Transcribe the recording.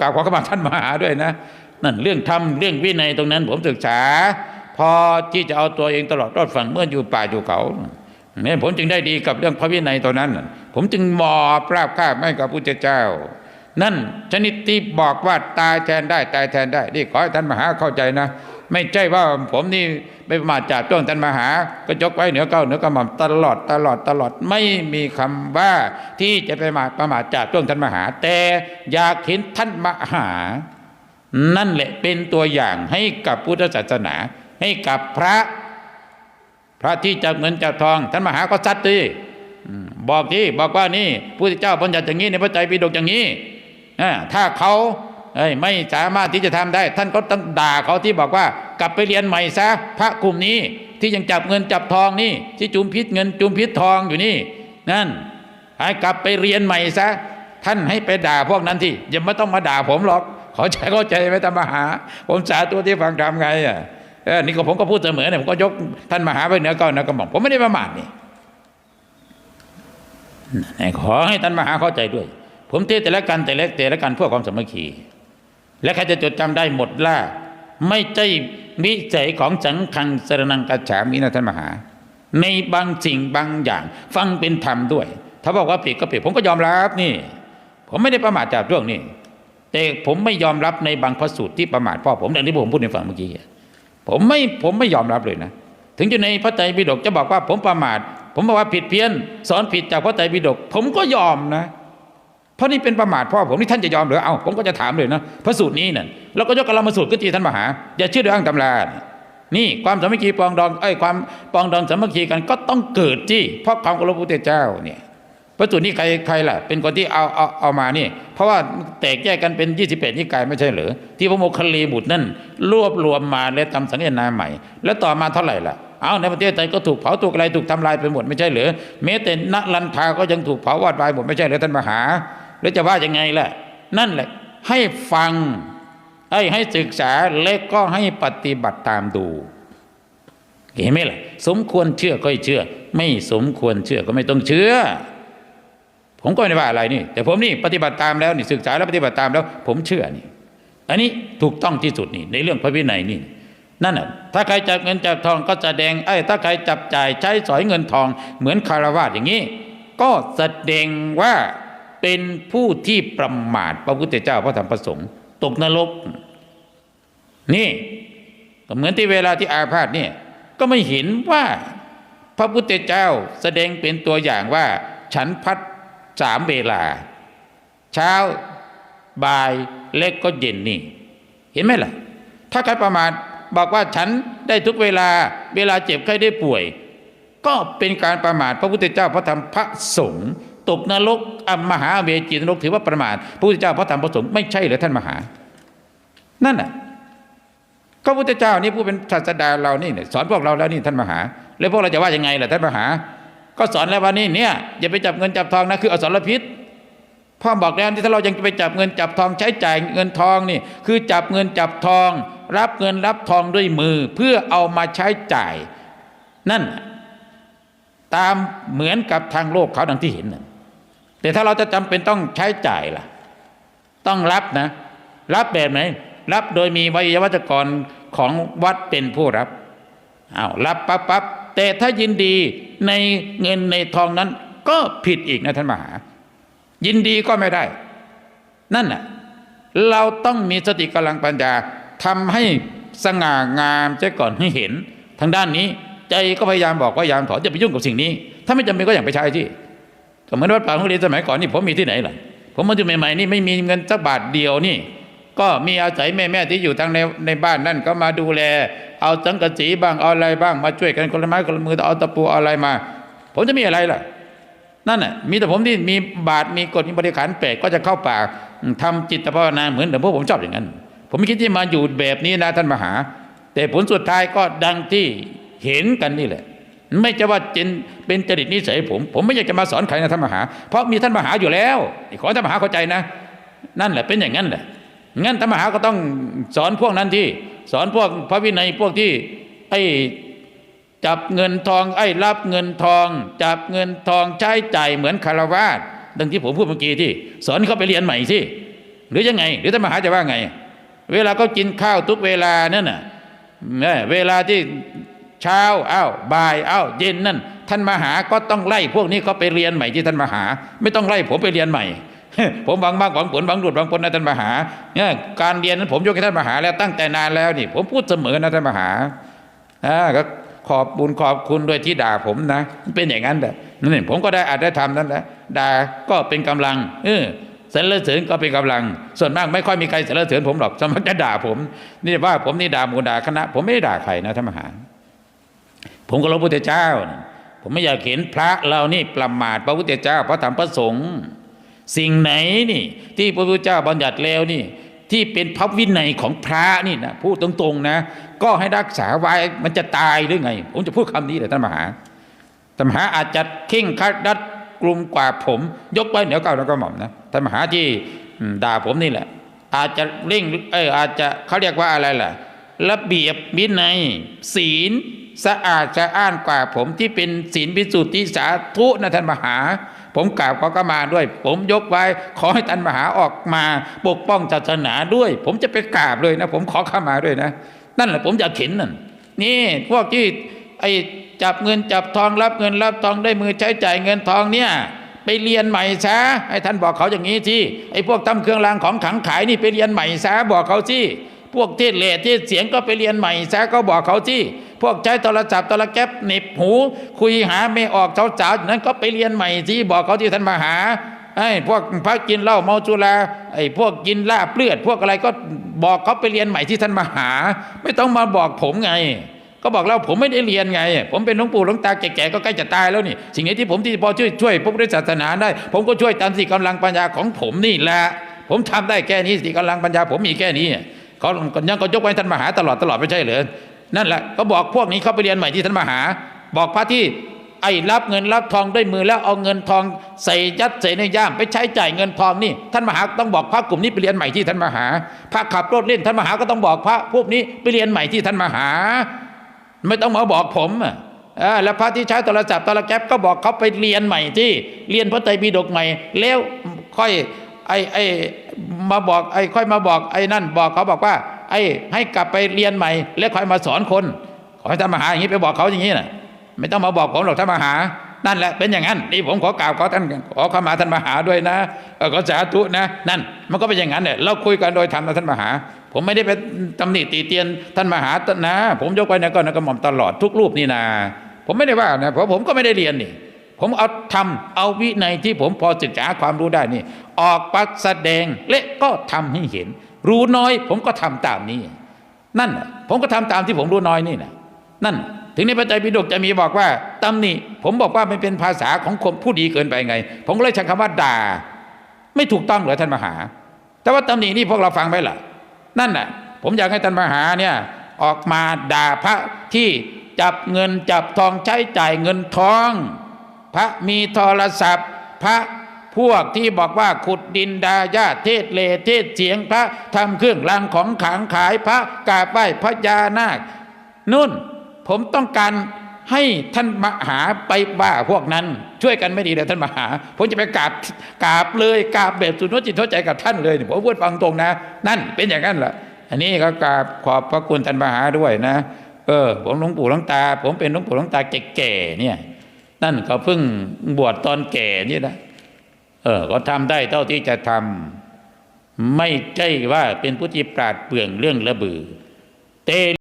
กราบขอเข้ามาท่านมหาด้วยนะนั่นเรื่องธรรมเรื่องวินัยตรงนั้น ผมศึกษา พอที่จะเอาตัวเองตลอดรอดฝั่งเมื่ออยู่ป่าอยู่เขาเนี่ยผมจึงได้ดีกับเรื่องพระวินัยตรงนั้น ผมจึงมอบราบคาบให้กับพระเจ้า นั่นชนิดที่บอกว่าตายแทนได้ตายแทนได้นี่ขอให้ท่านมหาเข้าใจนะ ไม่ใช่ว่าผมนี่ไปประมาทจ่าจ้วงท่านมหา ก็ยกไว้เหนือเก้าเหนือกระหม่อมตลอดตลอดตลอดไม่มีคำว่าที่จะไปมาประมาทจ่าจ้วงท่านมหา แต่อยากเห็นท่านมหา นั่นแหละเป็นตัวอย่างให้กับพุทธศาสนา ให้กับพระ พระที่จับเงินจับทอง ท่านมหาก็ซัดดิบอกที่บอกว่านี่พระพุทธเจ้าบัญญัติอย่างนี้ในพระไตรปิฎกอย่างนี้ถ้าเขา ไม่สามารถที่จะทำได้ ท่านก็ต้องด่าเขาที่บอกว่ากลับไปเรียนใหม่ซะพระกลุ่มนี้ที่ยังจับเงินจับทองนี่ ที่จุมพิษเงินจุมพิษทองอยู่นี่ นั่นให้กลับไปเรียนใหม่ซะท่านให้ไปด่าพวกนั้นที่อย่าไม่ต้องมาด่าผมหรอกขอใจเข้าใจไหมท่านมหา ผมสาตัวที่ฟังทำไงอะเออนี่ก็ผมก็พูดเสมอเนี่ยผมก็ยกท่านมหาไปเหนือเก้าเหนือกระหม่อมผมไม่ได้ประมาทนี่ขอให้ท่านมหาเข้าใจด้วย ผมเทศแต่ละกันแต่เล็กแต่ละกันเพื่อความสามัคคี และใครจะจดจำได้หมดล่าไม่ใช่วิสัยของสังขังสรนังกัจฉามินะท่านมหา ในบางสิ่งบางอย่าง ฟังเป็นธรรมด้วย ถ้าบอกว่าผิดก็ผิดผมก็ยอมรับนี่ ผมไม่ได้ประมาทจากเรื่องนี้แต่ผมไม่ยอมรับในบางพระสูตรที่ประมาทพ่อผมอย่างที่ผมพูดในฝั่งเมื่อกี้ผมไม่ผมไม่ยอมรับเลยนะ ถึงอยู่ในพระไตรปิฎกจะบอกว่าผมประมาท ผมบอกว่าผิดเพี้ยน สอนผิดจากพระไตรปิฎกผมก็ยอมนะ เพราะนี่เป็นประมาทพ่อผมนี่ท่านจะยอมหรือเอาผมก็จะถามเลยนะพระสูตรนี้เนั่นแล้วก็ยกกลมาสูตรขึ้นที่ท่านมหา อย่าเชื่อด้วยอ้างตำรานี่ความสามัคคีปองดองไอ้ความปองดองสามัคคีกันก็ต้องเกิดที่เพราะความเคารพพระพุทธเจ้าเนี่ยพระสูตรนี้ใครใครล่ะ เป็นคนที่เอาเอาเอามานี่ เพราะว่าแตกแยกกันเป็น21นิกายไม่ใช่หรือที่พระโมคคัลลีบุตรนั่นรวบรวมมาและทำสังเกตนาใหม่ แล้วต่อมาเท่าไหร่ล่ะเอาในประเทศไทยก็ถูกเผาถูกอะไรถูกทำลายไปหมดไม่ใช่หรือแม้แต่นลันทาก็ยังถูกเผาวอดวายหมดไม่ใช่หรือท่านมหา แล้วจะว่ายังไงล่ะ นั่นแหละ ให้ฟังให้ให้ศึกษาและก็ให้ปฏิบัติตามดูเห็นไหมล่ะ สมควรเชื่อก็เชื่อ ไม่สมควรเชื่อก็ไม่ต้องเชื่อ ผมก็ไม่ได้ว่าอะไรนี่ แต่ผมนี่ปฏิบัติตามแล้วนี่ศึกษาแล้วปฏิบัติตามแล้ว ผมเชื่อนี่ อันนี้ถูกต้องที่สุดนี่ ในเรื่องพระวินัยนี่นั่นน่ะถ้าใครจับเงินจับทองก็แสดงไอ้ถ้าใครจับจ่ายใช้สอยเงินทองเหมือนคารวาสอย่างนี้ ก็แสดงว่า เป็นผู้ที่ประมาทพระพุทธเจ้าพระธรรมพระสงฆ์ตกนรก นี่ก็เหมือนที่เวลาที่อาพาธเนี่ยก็ไม่เห็นว่าพระพุทธเจ้าแสดงเป็นตัวอย่างว่า ฉันพัดสามเวลา เช้าบ่ายเล็กก็เย็นนี่ เห็นไหมล่ะ ถ้าใครประมาทบอกว่าฉันได้ทุกเวลา เวลาเจ็บไข้ได้ป่วย ก็เป็นการประมาทพระพุทธเจ้าพระธรรมพระสงฆ์ ตกนรกอมหาเวจีนรกถือว่าประมาทพระพุทธเจ้าพระธรรมพระสงฆ์ไม่ใช่หรือท่านมหา นั่นน่ะก็พระพุทธเจ้านี่ผู้เป็นศาสดาเรานี่เนี่ยสอนพวกเราแล้วนี่ท่านมหา แล้วพวกเราจะว่ายังไงล่ะท่านมหา ก็สอนแล้วว่านี่เนี่ยอย่าไปจับเงินจับทองนะคืออสรพิษพ่อบอกแล้วที่ถ้าเรายังไปจับเงินจับทองใช้จ่ายเงินทองนี่ คือจับเงินจับทอง รับเงินรับทองด้วยมือ เพื่อเอามาใช้จ่าย นั่น ตามเหมือนกับทางโลกเขาดังที่เห็นน่ะ แต่ถ้าเราจะจำเป็นต้องใช้จ่ายล่ะ ต้องรับนะ รับแบบไหน รับโดยมีวิยวัจกรของวัดเป็นผู้รับอ้าวรับปั๊บปั๊บแต่ถ้ายินดีในเงินในทองนั้น ก็ผิดอีกนะท่านมหา ยินดีก็ไม่ได้ นั่นน่ะเราต้องมีสติกำลังปัญญาทำให้สง่างามเสียก่อนให้เห็น ทางด้านนี้ ใจก็พยายามบอกว่าพยายามถอนจะไปยุ่งกับสิ่งนี้ ถ้าไม่จำเป็นก็อย่างไปใช้ที่ ก็เหมือนวัดป่าของเรียนสมัยก่อนนี่ผมมีที่ไหนล่ะ ผมมาอยู่ใหม่ๆนี่ไม่มีเงินสักบาทเดียวนี่ ก็มีอาศัยแม่แม่ที่อยู่ทางในในบ้านนั่นก็มาดูแล เอาสังกะสีบ้างเอาอะไรบ้างมาช่วยกันคนละไม้คนละมือเอาตะปูอะไรมา ผมจะมีอะไรล่ะ นั่นน่ะมีแต่ผมที่มีบาทมีกฎมีบริขารแปลกก็จะเข้าป่าทำจิตภาวนาเหมือนเดิมพราะผมชอบอย่างนั้น ผมไม่คิดที่มาอยู่แบบนี้นะท่านมหา แต่ผลสุดท้ายก็ดังที่เห็นกันนี่แหละ ไม่จะว่าเป็นเป็นจริตนิสัยผม ผมไม่อยากจะมาสอนใครนะท่านมหา เพราะมีท่านมหาอยู่แล้ว ขอท่านมหาเข้าใจนะ นั่นแหละเป็นอย่างนั้นแหละงั้นท่านมหาก็ต้องสอนพวกนั้นที่ สอนพวกพระวินัยพวกที่ไอจับเงินทองไอ้รับเงินทอง จับเงินทองใช้จ่ายเหมือนคารวาสดังที่ผมพูดเมื่อกี้ที่ สอนเขาไปเรียนใหม่ที่หรือยังไง หรือท่านมหาจะว่าไง เวลาเขากินข้าวทุกเวลานั่นน่ะเวลาที่ เช้าอ้าวบ่ายอ้าวเย็นนั่น ท่านมหาก็ต้องไล่พวกนี้เขาไปเรียนใหม่ที่ท่านมหา ไม่ต้องไล่ผมไปเรียนใหม่ ผมหวังมากหวังผลหวังดุดหวังผลนะท่านมหาเนี่ยการเรียนนั้นผมยกให้ท่านมหาแล้วตั้งแต่นานแล้วนี่ ผมพูดเสมอนะท่านมหาอ่าก็ขอบบุญขอบคุณด้วยที่ด่าผมนะ เป็นอย่างนั้นแหละนี่ผมก็ได้อาจได้ทำนั่นแหละด่าก็เป็นกำลัง เออสรรเสริญก็เป็นกำลัง ส่วนมากไม่ค่อยมีใครสรรเสริญผมหรอกสมมติจะด่าผม นี่ว่าผมนี่ด่าหมู่ด่าคณะ ผมไม่ได้ด่าใครนะท่านมหา ผมก็รพระพุทธเจ้า ผมไม่อยากเห็นพระเรานี่ประมาทพระพุทธเจ้า พระธรรมพระสงฆ์สิ่งไหนนี่ ที่พระพุทธเจ้าบัญญัติแล้วนี่ ที่เป็นพระวินัยของพระนี่นะพูดตรงๆนะ ก็ให้รักษาไว้มันจะตายหรือไง ผมจะพูดคำนี้เลยท่านมหาท่านมหาอาจจะเข่งคัดรัดกลุ่มกว่าผม ยกไว้เหนือเก้าแล้วก็หม่อมนะท่านมหาที่ด่าผมนี่แหละ อาจจะเร่งเอออาจจะเขาเรียกว่าอะไรล่ะ ระเบียบวินัยศีล สะอาดสะอ้านกว่าผมที่เป็นศีลพิสุทธิสาธุนะท่านมหา ผมกราบขอก็มาด้วย ผมยกไว้ขอให้ท่านมหาออกมา ปกป้องศาสนาด้วย ผมจะไปกราบเลยนะ ผมขอเข้ามาด้วยนะ นั่นแหละผมอยากเห็นนั่นนี่ พวกที่ไอ้จับเงินจับทองรับเงินรับทองได้มือใช้จ่ายเงินทองเนี่ยไปเรียนใหม่ซะให้ท่านบอกเขาอย่างนี้ที่ไอ้พวกทำเครื่องรางของขังขายนี่ไปเรียนใหม่ซะบอกเขาที่พวกเทศเลเทศเสียงก็ไปเรียนใหม่ซะก็บอกเขาที่ พวกใช้โทรศัพท์โทรแก๊ปหน็บหู คุยหาไม่ออกสาวๆนั้นก็ไปเรียนใหม่ที่บอกเขาที่ท่านมาหาไอ้พวกพระกินเหล้าเมาจุราไอ้พวกกินลาบเลือด พวกอะไรก็บอกเขาไปเรียนใหม่ที่ท่านมาหา ไม่ต้องมาบอกผมไง ก็บอกแล้วผมไม่ได้เรียนไง ผมเป็นหลวงปู่หลวงตาแก่ๆก็ใกล้จะตายแล้วนี่ สิ่งไหนที่ผมที่พอช่วยช่วยพระพุทธศาสนาได้ ผมก็ช่วยตามสิกำลังปัญญาของผมนี่แหละผมทำได้แค่นี้สิกำลังปัญญาผมมีแค่นี้เขายังก็ยกไว้ท่านมหาตลอดตลอดไม่ใช่เหรอ นั่นแหละก็บอกพวกนี้เขาไปเรียนใหม่ที่ท่านมหา บอกพระที่ไอ้รับเงินรับทองด้วยมือแล้วเอาเงินทองใส่ยัดใส่ในย่าม ไปใช้จ่ายเงินทองนี่ท่านมหาต้องบอกพระกลุ่มนี้ไปเรียนใหม่ที่ท่านมหาพระขับรถเล่นท่านมหาก็ต้องบอกพระพวกนี้ไปเรียนใหม่ที่ท่านมหา ไม่ต้องมาบอกผมอะแล้วพระที่ใช้โทรศัพท์โทรแก๊ปก็บอกเขาไปเรียนใหม่ที่เรียนพระไตรปิฎกใหม่ แล้วค่อยไอ้ไอ้มาบอกไอ้ค่อยมาบอกไอ้นั่นบอกเขาบอกว่า ไอ้ให้กลับไปเรียนใหม่ แล้วคอยมาสอนคน ขอให้ท่านมหาอย่างนี้ไปบอกเขาอย่างนี้นะไม่ต้องมาบอกผมหรอกท่านมหา นั่นแหละเป็นอย่างนั้นนี่ผมขอกล่าวขอท่านขอเข้ามาท่านมหาด้วยนะขอสาธุนะ นั่น มันก็เป็นอย่างนั้นเนี่ยเราคุยกันโดยธรรมนะท่านมหา ผมไม่ได้ไปตำหนิตีเตียนท่านมหานะ ผมยกไว้นะก็นะกระหม่อมตลอดทุกรูปนี่นะผมไม่ได้ว่านะเพราะผมก็ไม่ได้เรียนนี่ ผมเอาทำเอาวิในที่ผมพอศึกษาความรู้ได้นี่ ออกปักแสดงและก็ทำให้เห็น รู้น้อย ผมก็ทำตามนี้ นั่นผมก็ทำตามที่ผมรู้น้อยนี่นะนั่น ถึงในพระไตรปิฎกจะมีบอกว่าตำหนิผมบอกว่ามันเป็นภาษาของคนผู้ดีเกินไปไง ผมก็เลยใช้คำว่าด่า ไม่ถูกต้องเหรอท่านมหา แต่ว่าตำหนินี่พวกเราฟังไหมล่ะ นั่นน่ะ ผมอยากให้ท่านมหาเนี่ยออกมาด่าพระที่จับเงินจับทองใช้จ่ายเงินทอง พระมีโทรศัพท์ พระ พวกที่บอกว่าขุดดินดาญาเทศเลเทศเสียงพระทำเครื่องรางของขลังขายพระกาบไหว้พระยานาคนุ่น ผมต้องการให้ท่านมหาไปว่าพวกนั้น ช่วยกันไม่ดีเลยท่านมหา ผมจะไปกราบกราบเลยกราบแบบสุดหัวจิตหัวใจกับท่านเลยผมพูดฟังตรงนะ นั่นเป็นอย่างนั้นแหละอันนี้ก็กราบขอบพระคุณท่านมหาด้วยนะ เออ ผมหลวงปู่หลวงตา ผมเป็นหลวงปู่หลวงตาแก่ๆเนี่ย นั่นเขาเพิ่งบวชตอนแก่นี่นะ เออ ก็ทำได้เท่าที่จะทำไม่ใช่ว่าเป็นผู้ที่ปราดเปรื่องเรื่องระบือเต